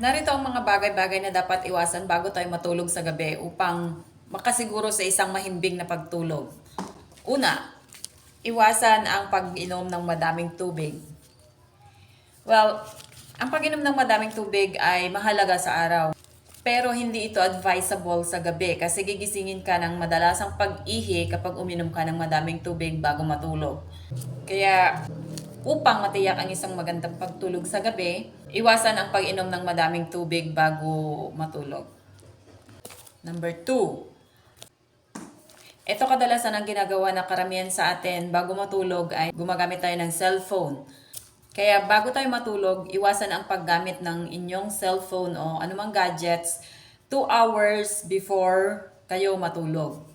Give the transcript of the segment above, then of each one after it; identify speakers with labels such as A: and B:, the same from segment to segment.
A: Narito ang mga bagay-bagay na dapat iwasan bago tayo matulog sa gabi upang makasiguro sa isang mahimbing na pagtulog. Una, iwasan ang pag-inom ng madaming tubig. Well, ang pag-inom ng madaming tubig ay mahalaga sa araw. Pero hindi ito advisable sa gabi kasi gigisingin ka ng madalasang pag-ihi kapag uminom ka ng madaming tubig bago matulog. Kaya upang matiyak ang isang magandang pagtulog sa gabi, iwasan ang pag-inom ng madaming tubig bago matulog. Number two, ito kadalasan ang ginagawa na karamihan sa atin bago matulog ay gumagamit tayo ng cellphone. Kaya bago tayo matulog, iwasan ang paggamit ng inyong cellphone o anumang gadgets 2 hours before kayo matulog.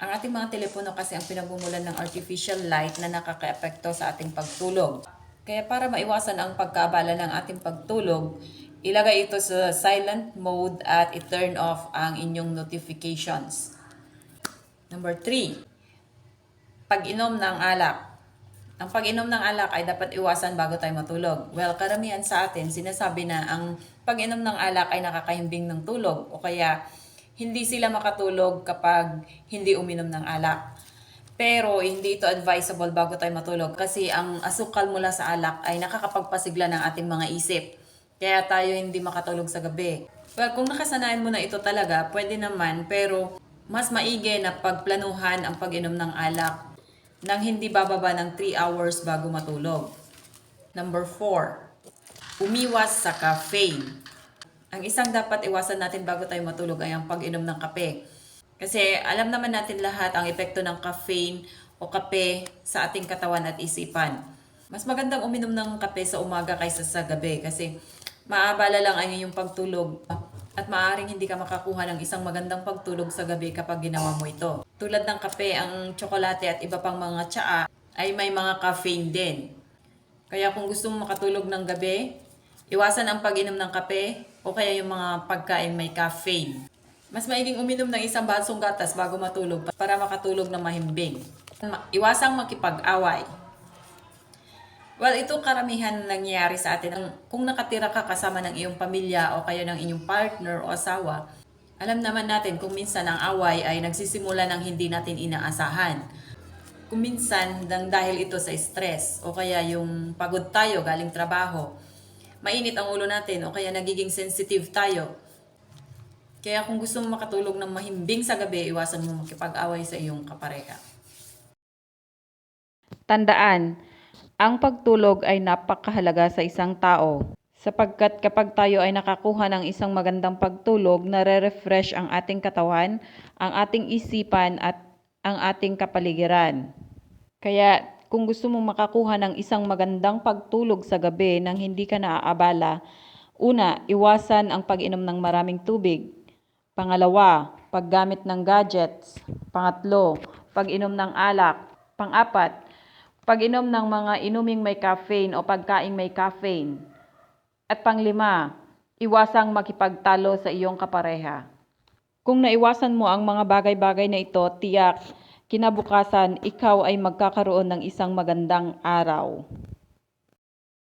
A: Ang ating mga telepono kasi ang pinagmumulan ng artificial light na nakaka-epekto sa ating pagtulog. Kaya para maiwasan ang pagkaabala ng ating pagtulog, ilagay ito sa silent mode at i-turn off ang inyong notifications. Number 3, pag-inom ng alak. Ang pag-inom ng alak ay dapat iwasan bago tayo matulog. Well, karamihan sa atin, sinasabi na ang pag-inom ng alak ay nakakahimbing ng tulog o kaya hindi sila makatulog kapag hindi uminom ng alak. Pero hindi ito advisable bago tayo matulog kasi ang asukal mula sa alak ay nakakapagpasigla ng ating mga isip. Kaya tayo hindi makatulog sa gabi. Well, kung nakasanayan mo na ito talaga, pwede naman, pero mas maigi na pagplanuhan ang pag-inom ng alak nang hindi bababa ng 3 hours bago matulog. Number 4, umiwas sa caffeine. Ang isang dapat iwasan natin bago tayo matulog ay ang pag-inom ng kape. Kasi alam naman natin lahat ang epekto ng caffeine o kape sa ating katawan at isipan. Mas magandang uminom ng kape sa umaga kaysa sa gabi kasi maabala lang ang iyong pagtulog at maaaring hindi ka makakuha ng isang magandang pagtulog sa gabi kapag ginawa mo ito. Tulad ng kape, ang tsokolate at iba pang mga tsaa ay may mga caffeine din. Kaya kung gusto mo makatulog ng gabi, iwasan ang pag-inom ng kape o kaya yung mga pagkain may caffeine. Mas maiging uminom ng isang basong gatas bago matulog para makatulog ng mahimbing. Ma- Iwasang makipag-away. Well, ito karamihan nangyayari sa atin. Kung nakatira ka kasama ng iyong pamilya o kaya ng inyong partner o asawa, alam naman natin kung minsan ang away ay nagsisimula ng hindi natin inaasahan. Kung minsan dahil ito sa stress o kaya yung pagod tayo galing trabaho, mainit ang ulo natin o kaya nagiging sensitive tayo. Kaya kung gusto mo makatulog ng mahimbing sa gabi, iwasan mo makipag-away sa iyong kapareha.
B: Tandaan, ang pagtulog ay napakahalaga sa isang tao sapagkat kapag tayo ay nakakuha ng isang magandang pagtulog, nare-refresh ang ating katawan, ang ating isipan at ang ating kapaligiran. Kaya kung gusto mong makakuha ng isang magandang pagtulog sa gabi nang hindi ka naaabala, una, iwasan ang pag-inom ng maraming tubig. Pangalawa, paggamit ng gadgets. Pangatlo, pag-inom ng alak. Pangapat, pag-inom ng mga inuming may caffeine o pagkaing may caffeine. At panglima, iwasang makipagtalo sa iyong kapareha. Kung naiwasan mo ang mga bagay-bagay na ito, tiyak, kinabukasan ikaw ay magkakaroon ng isang magandang araw.